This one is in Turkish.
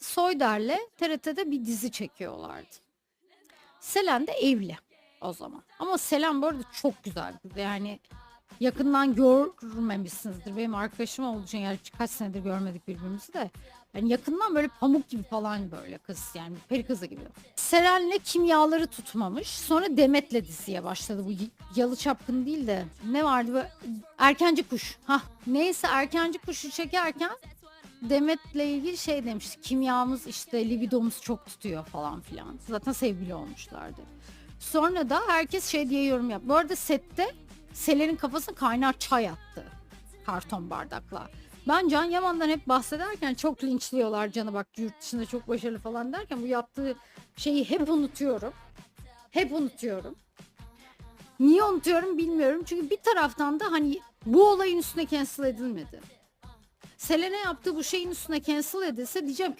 Soyder'le TRT'de bir dizi çekiyorlardı. Selen de evli o zaman. Ama Selen bu arada çok güzel kız. Yani yakından görmemişsinizdir. Benim arkadaşım olduğu için yani kaç senedir görmedik birbirimizi de. Yani yakından böyle pamuk gibi falan böyle kız yani peri kızı gibi. Seren'le kimyaları tutmamış. Sonra Demet'le diziye başladı. Bu yalı çapkın değil de ne vardı böyle erkenci kuş. Hah neyse erkenci kuşu çekerken Demet'le ilgili şey demişti. Kimyamız işte libidomuz çok tutuyor falan filan. Zaten sevgili olmuşlardı. Sonra da herkes şey diye yorum yaptı. Bu arada sette Selen'in kafasına kaynar çay attı. Karton bardakla. Ben Can Yaman'dan hep bahsederken çok linçliyorlar Can'ı bak yurt dışında çok başarılı falan derken bu yaptığı şeyi hep unutuyorum. Hep unutuyorum. Niye unutuyorum bilmiyorum. Çünkü bir taraftan da hani bu olayın üstüne cancel edilmedi. Selene yaptığı bu şeyin üstüne cancel edilse diyeceğim ki